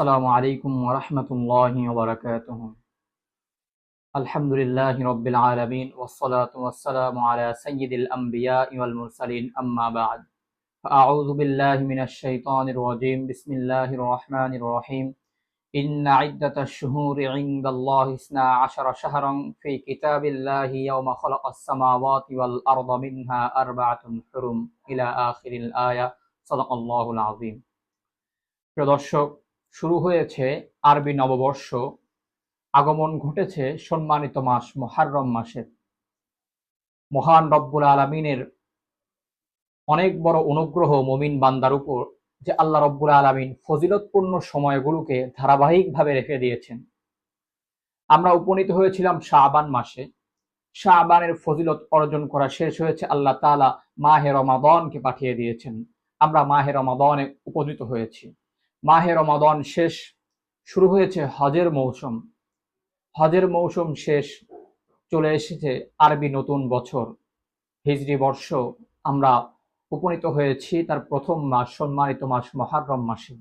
السلام عليكم ورحمة الله وبركاته الحمد لله رب العالمين والصلاة والسلام على سيد الأنبياء والمرسلين أما بعد فأعوذ بالله من الشيطان الرجيم بسم الله الرحمن الرحيم إن عدة الشهور عند الله اثنا عشر شهرا في كتاب الله يوم خلق السماوات والأرض منها أربعة حرم إلى آخر الآية صدق الله العظيم প্রিয় দর্শক শুরু হয়েছে আরবি নববর্ষ। আগমন ঘটেছে সম্মানিত মাস মহারম মাসের। মহান রব্বুল আলমিনের অনেক বড় অনুগ্রহ মমিন বান্দার উপর যে আল্লাহ রব্বুল আলমিন ফজিলতপূর্ণ সময়গুলোকে ধারাবাহিকভাবে রেখে দিয়েছেন। আমরা উপনীত হয়েছিলাম শাহবান মাসে। শাহবানের ফজিলত অর্জন করা শেষ হয়েছে, আল্লাহ তাআলা মাহে রমাদনকে পাঠিয়ে দিয়েছেন। আমরা মাহে রমাদনে উপনীত হয়েছি। মাহে রমাদন শেষ, শুরু হয়েছে হজের মৌসুম। হজের মৌসুম শেষ, চলে এসেছে আরবি নতুন বছর। হিজরি বর্ষ, আমরা উপনীত হয়েছি তার প্রথম মাস, সম্মানিত মাস মহারম মাসে।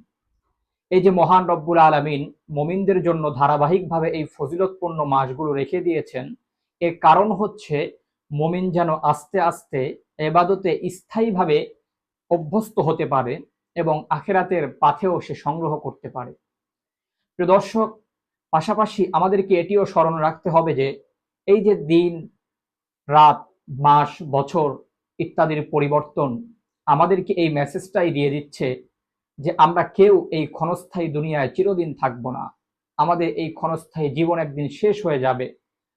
এই যে মহান রব্বুল আলমিন মোমিনদের জন্য ধারাবাহিকভাবে এই ফজিলতপূর্ণ মাসগুলো রেখে দিয়েছেন, এর কারণ হচ্ছে মমিন যেন আস্তে আস্তে এবাদতে স্থায়ীভাবে অভ্যস্ত হতে পারে এবং আখেরাতের পাথেও সে সংগ্রহ করতে পারে। প্রিয় দর্শক, পাশাপাশি আমাদেরকে এটিও স্মরণ রাখতে হবে যে, এই যে দিন, রাত, মাস, বছর ইত্যাদির পরিবর্তন আমাদেরকে এই মেসেজটাই দিয়ে দিচ্ছে যে আমরা কেউ এই ক্ষণস্থায়ী দুনিয়ায় চিরদিন থাকব না। আমাদের এই ক্ষণস্থায়ী জীবন একদিন শেষ হয়ে যাবে।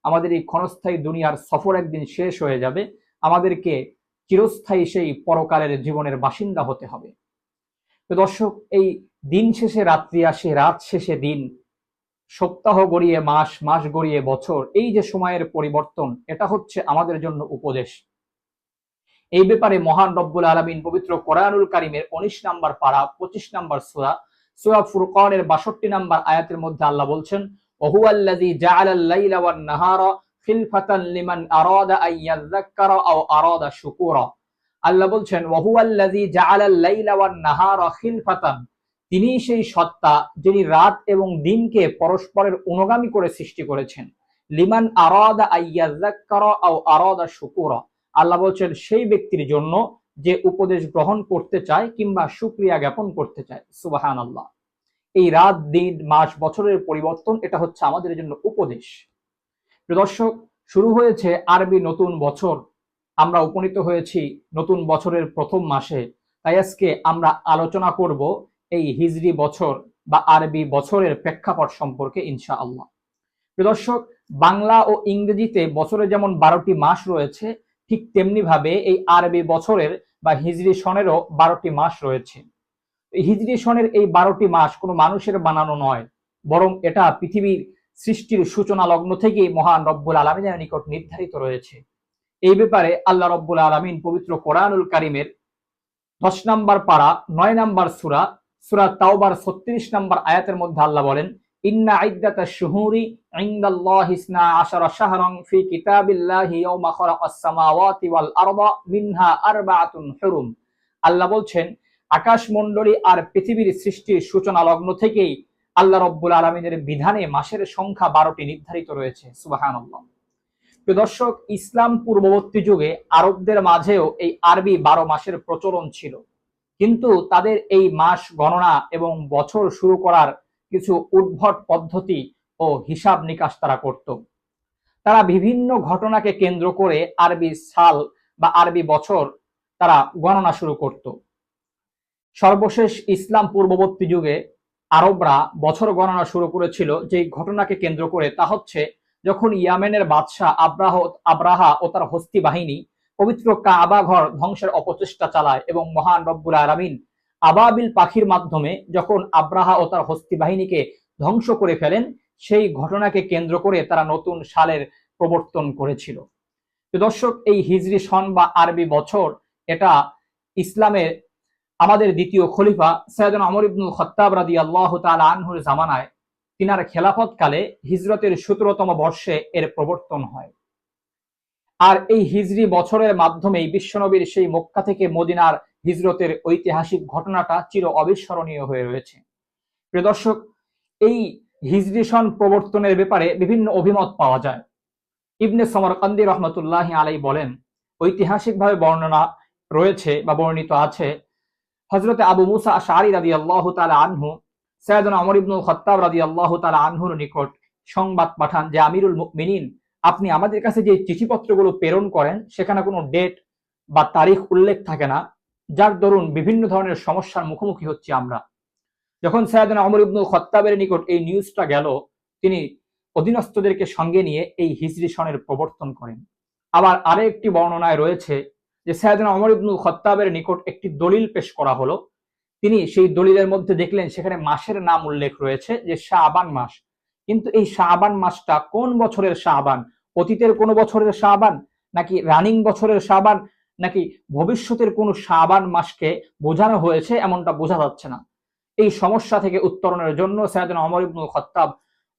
আমাদের এই ক্ষণস্থায়ী দুনিয়ার সফর একদিন শেষ হয়ে যাবে। আমাদেরকে চিরস্থায়ী সেই পরকালের জীবনের বাসিন্দা হতে হবে। তো দর্শক, এই দিন শেষে রাত্রি আসে, রাত শেষে দিন। সপ্তাহ গড়িয়ে মাস মাস গড়িয়ে বছর, এই যে সময়ের পরিবর্তন, এটা হচ্ছে আমাদের জন্য উপদেশ। এই ব্যাপারে মহান রব্বুল আলমিন পবিত্র কোরআনুল কারিমের উনিশ নাম্বার পাড়া পঁচিশ নাম্বার সুরা সুরা ফুরকানের বাষট্টি নাম্বার আয়াতের মধ্যে আল্লাহ বলছেন ওয়ান নাহারা খিলফাতান লিমান আরাদা আরাদা শুকুরা। আল্লাহ বলছেন, ওহুয়াল্লাযী জাআলাল তিনি সেই সত্তা যিনি রাত এবং দিনকে পরস্পরের অনুগামী করে সৃষ্টি করেছেন। লিমান আল্লাহ বলছেন, সেই ব্যক্তির জন্য যে উপদেশ গ্রহণ করতে চায় কিংবা সুক্রিয়া জ্ঞাপন করতে চায়। সুবাহান আল্লাহ এই রাত, দিন, মাস, বছরের পরিবর্তন, এটা হচ্ছে আমাদের জন্য উপদেশ। দর্শক, শুরু হয়েছে আরবি নতুন বছর। আমরা উপনীত হয়েছি নতুন বছরের প্রথম মাসে। তাই আজকে আমরা আলোচনা করব এই হিজরি বছর বা আরবি বছরের প্রেক্ষাপট সম্পর্কে ইনশা আল্লাহ দর্শক, বাংলা ও ইংরেজিতে বছরে যেমন বারোটি মাস রয়েছে, ঠিক তেমনি ভাবে এই আরবি বছরের বা হিজরি সনেরও বারোটি মাস রয়েছে। হিজরি সনের এই বারোটি মাস কোনো মানুষের বানানো নয়, বরং এটা পৃথিবীর সৃষ্টির সূচনা লগ্ন থেকেই মহান রব্বুল আলমিনের নিকট নির্ধারিত রয়েছে। এই ব্যাপারে আল্লাহ রব্বুল আলমিন পবিত্র কোরআনুল কারিমের দশ নাম্বার পাড়া নয় নাম্বার সুরা সুরা তাওবার ছত্রিশ নাম্বার আয়াতের মধ্যে আল্লাহ বলেন আল্লাহ বলছেন আর পৃথিবীর সৃষ্টির সূচনা লগ্ন থেকেই আল্লাহ রব্বুল আলমিনের বিধানে মাসের সংখ্যা বারোটি নির্ধারিত রয়েছে। সুবাহান দর্শক, ইসলাম পূর্ববর্তী যুগে আরবদের মাঝেও এই আরবি বারো মাসের প্রচলন ছিল। কিন্তু তাদের এই মাস গণনা এবং বছর শুরু করার কিছু উদ্ভট পদ্ধতি ও হিসাব নিকাশ তারা করত। তারা বিভিন্ন ঘটনাকে কেন্দ্র করে আরবি সাল বা আরবি বছর তারা গণনা শুরু করত। সর্বশেষ ইসলাম পূর্ববর্তী যুগে আরবরা বছর গণনা শুরু করেছিল যে ঘটনাকে কেন্দ্র করে। তা হচ্ছে যখন ইয়ামেনের বাদশাহ আব্রাহ আব্রাহা ও তার হস্তি বাহিনী পবিত্র কাবা ঘর ধ্বংসের অপচেষ্টা চালায় এবং মহান রব্বুল আলমিন আবাবিল পাখির মাধ্যমে যখন আব্রাহা ও তার হস্তি বাহিনীকে ধ্বংস করে ফেলেন, সেই ঘটনাকে কেন্দ্র করে তারা নতুন সালের প্রবর্তন করেছিল। দর্শক, এই হিজরি সন বা আরবি বছর, এটা ইসলামের আমাদের দ্বিতীয় খলিফা সৈয়দ আমর ইবনুল খত্তাব রাদি আল্লাহ তালা আনহুর জামানায় তিনার খেলাফত কালে হিজরতের সতেরোতম বর্ষে এর প্রবর্তন হয়। আর এই হিজরি বছরের মাধ্যমেই বিশ্বনবীর সেই মক্কা থেকে মদিনার হিজরতের ঐতিহাসিক ঘটনাটা চির অবিস্মরণীয় হয়ে রয়েছে। প্রিয় দর্শক, এই হিজরি সন প্রবর্তনের ব্যাপারে বিভিন্ন অভিমত পাওয়া যায়। ইবনে সমরকান্দি রহমতুল্লাহ আলাই বলেন, ঐতিহাসিকভাবে বর্ণনা রয়েছে বা বর্ণিত আছে হজরতে আবু মুসা আশারি রাদি আল্লাহ তালা আনহু সৈয়দনা অমর ইবনুল খত্তাব রাদি আল্লাহ তালা আনহুর নিকট সংবাদ পাঠান যে, আমিরুল মিনিন আপনি আমাদের কাছে যে চিঠিপত্রগুলো প্রেরণ করেন, সেখানে কোনো ডেট বা তারিখ উল্লেখ থাকে না। যার দরুন বিভিন্ন ধরনের সমস্যার মুখোমুখি হচ্ছে আমরা। যখন সৈয়দনা অমর ইবনুল খত্তাবের নিকট এই নিউজটা গেল, তিনি অধীনস্থদেরকে সঙ্গে নিয়ে এই হিজরি সনের প্রবর্তন করেন। আবার আরেকটি বর্ণনায় রয়েছে যে, সৈয়দনা অমর ইবনুল খত্তাবের নিকট একটি দলিল পেশ করা হলো। তিনি সেই দলিলের মধ্যে দেখলেন, সেখানে মাসের নাম উল্লেখ রয়েছে যে শাহবান মাস। কিন্তু এই শাহবান মাসটা কোন বছরের শাহবান অতীতের কোন বছরের শাহবান নাকি রানিং বছরের শাহবান নাকি ভবিষ্যতের কোন শাহবান মাসকে বোঝানো হয়েছে? এমনটা বোঝা যাচ্ছে না। এই সমস্যা থেকে উত্তরণের জন্য সৈয়দনা অমর ইবনুল খত্তাব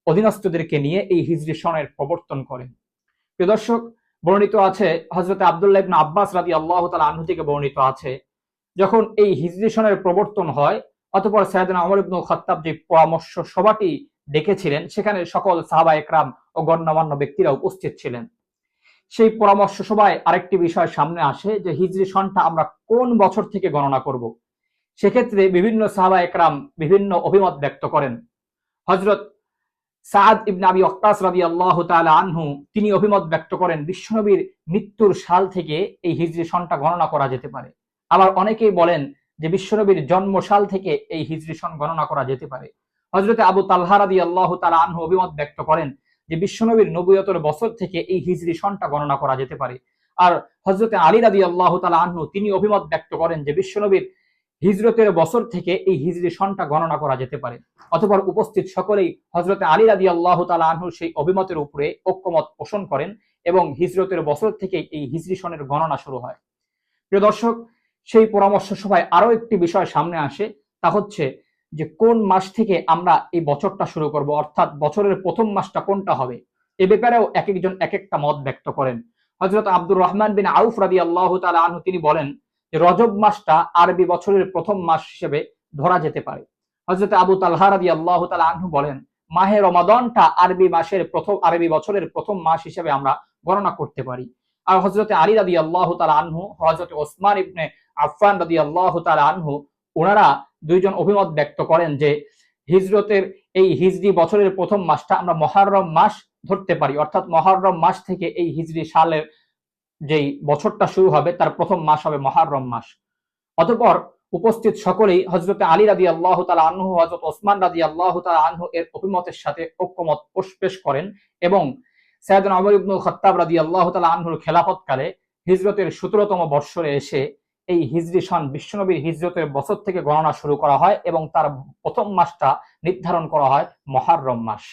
অধীনস্থদেরকে নিয়ে এই হিজরি সনের প্রবর্তন করেন। প্রিয় দর্শক, বর্ণিত আছে হজরত আবদুল্লাহ ইবনা আব্বাস রাদি আল্লাহ তালা আনহু থেকে বর্ণিত আছে যখন এই হিজরি সনের প্রবর্তন হয়, অতপর সৈয়দনা অমর ইবনুল খত্তাব যে পরামর্শ সভাটি ডেকেছিলেন, সেখানে সকল সাহাবা একরাম ও গণ্যমান্য ব্যক্তিরা উপস্থিত ছিলেন। সেই পরামর্শ সভায় আরেকটি বিষয় সামনে আসে যে হিজরি সনটা আমরা কোন বছর থেকে গণনা করব? সেক্ষেত্রে বিভিন্ন সাহাবা একরাম বিভিন্ন অভিমত ব্যক্ত করেন। হজরত সাদ ইবনে আবি ওয়াক্কাস রাদিয়াল্লাহু তাআলা আনহু, তিনি অভিমত ব্যক্ত করেন, বিশ্বনবীর মৃত্যুর সাল থেকে এই হিজরি সনটা গণনা করা যেতে পারে। আবার অনেকেই বলেন যে বিশ্বনবীর জন্ম সাল থেকে এই হিজরি সন গণনা করা যেতে পারে। হজরতে আবু তালহা রাদিয়াল্লাহু তাআলা আনহু অভিমত ব্যক্ত করেন যে বিশ্বনবীর নবুয়তর বছর থেকে এই হিজরি সনটা গণনা করা যেতে পারে। আর হজরতে আলী রাদিয়াল্লাহু তাআলা আনহু তিনি অভিমত ব্যক্ত করেন যে বিশ্বনবীর হিজরতের বছর থেকে এই হিজরি সনটা গণনা করা যেতে পারে। অথবা উপস্থিত সকলেই হজরতে আলী রাদি আল্লাহ তালা আনহু সেই অভিমতের উপরে ঐক্যমত পোষণ করেন এবং হিজরতের বছর থেকে এই হিজরি সনের গণনা শুরু হয়। প্রিয় দর্শক সেই পরামর্শ সভায় আরও একটি বিষয় সামনে আসে, তা হচ্ছে যে কোন মাস থেকে আমরা এই বছরটা শুরু করব, অর্থাৎ বছরের প্রথম মাসটা কোনটা হবে? এ ব্যাপারেও এক একজন এক একটা মত ব্যক্ত করেন। হজরত আব্দুর রহমান বিন আউফ রাদি আল্লাহ আনহু, তিনি বলেন যে রজব মাসটা আরবি বছরের প্রথম মাস হিসেবে ধরা যেতে পারে। হজরত আবু তালহা রাদি আল্লাহ আনহু বলেন, মাহে রমাদনটা আরবি মাসের প্রথম, আরবি বছরের প্রথম মাস হিসেবে আমরা গণনা করতে পারি। আর হজরত আলী রাদি আল্লাহ তালা আনহু হজরত ওসমান ইবনে আফান রাদি আল্লাহ তালা আনহু ওনারা দুইজন অভিমত ব্যক্ত করেন যে হিজরতের এই হিজরি বছরের প্রথম মাসটা আমরা মহারম মাস ধরতে পারি। অর্থাৎ মহারম মাস থেকে এই হিজরি সালের যেই বছরটা শুরু হবে, তার প্রথম মাস হবে মহারম মাস। অতঃপর উপস্থিত সকলেই হজরত আলী রাদি আল্লাহ তালা আনহু হজরত ওসমান রাদি আল্লাহ তালা আনহু এর অভিমতের সাথে ঐক্যমত পেশ করেন এবং সৈয়দ আমর ইবনুল খত্তাব রাদি আল্লাহ তালা আনহুর খেলাফতকালে হিজরতের সতেরোতম বৎসরে এসে এই হিজরি সন বিশ্বনবীর হিজরতের বছর থেকে গণনা শুরু করা হয় এবং তার প্রথম মাসটা নির্ধারণ করা হয় মহারম মাস।